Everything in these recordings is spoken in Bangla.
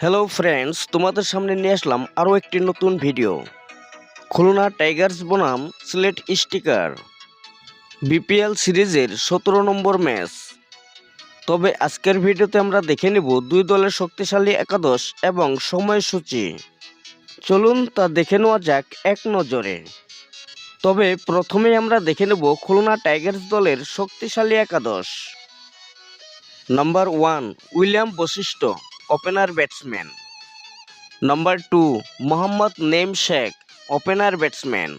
হ্যালো ফ্রেন্ডস তোমাদের সামনে নিয়ে আসলাম আরও একটি নতুন ভিডিও খুলনা টাইগার্স বনাম সিলেট স্টিকার বিপিএল সিরিজের সতেরো নম্বর ম্যাচ তবে আজকের ভিডিওতে আমরা দেখে নেব দুই দলের শক্তিশালী একাদশ এবং সময়সূচি। চলুন তা দেখে নেওয়া যাক এক নজরে। তবে প্রথমেই আমরা দেখে নেব খুলনা টাইগার্স দলের শক্তিশালী একাদশ। Number one William Bashishtha opener batsman number two Mohammad Naim Sheikh opener batsman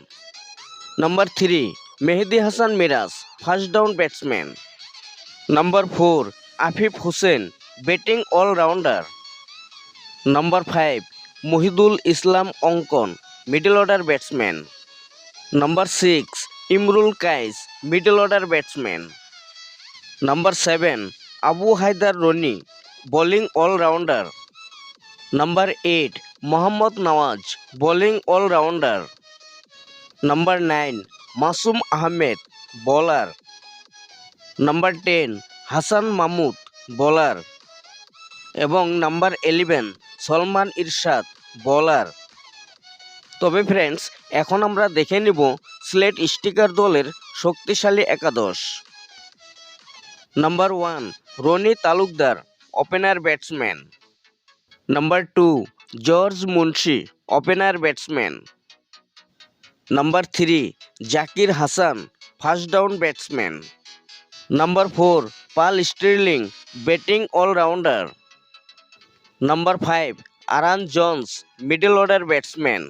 number three Mehedi Hasan Miraz first down batsman number four Afif Hossain batting allrounder number five Mohidul Islam Ankon middle order batsman number six Imrul Kayes middle order batsman number seven Abu Haider Rony bowling allrounder. Number eight, Mohammad Nawaz, bowling allrounder. Number nine, Masum Ahmed, bowler. Number ten, Hasan Mahmud, bowler. এবং number eleven, Salman Irshad, bowler. তবে ফ্রেন্ডস, এখন আমরা দেখে নিব স্লেট স্টিকার দলের শক্তিশালী একাদশ। Number one, Rony Talukdar. Opener batsman number two George Munsey opener batsman number three Zakir Hasan first down batsman number four Paul Stirling batting allrounder number five Aaron Jones middle order batsman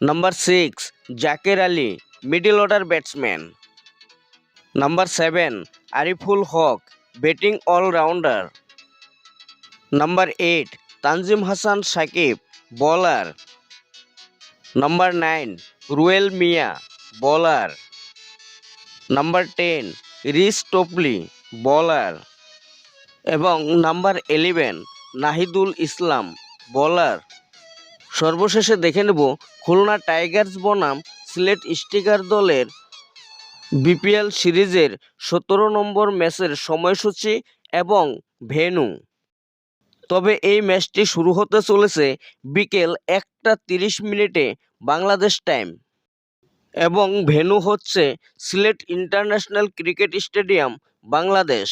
number six Zaker Ali middle order batsman number seven Ariful Haque batting allrounder. Number eight, Tanzim Hasan Sakib, bowler. Number nine, Ruyel Miah, bowler. Number ten, Reece Topley, bowler. এবং number eleven, Nahidul Islam, bowler. সর্বশেষে দেখে নেব খুলনা টাইগার্স বনাম সিলেট স্টিকার দলের বিপিএল সিরিজের সতেরো নম্বর ম্যাচের সময়সূচি এবং ভেন্যু। তবে এই ম্যাচটি শুরু হতে চলেছে বিকেল একটা তিরিশ মিনিটে বাংলাদেশ টাইম। এবং ভেন্যু হচ্ছে Sylhet international cricket stadium, Bangladesh.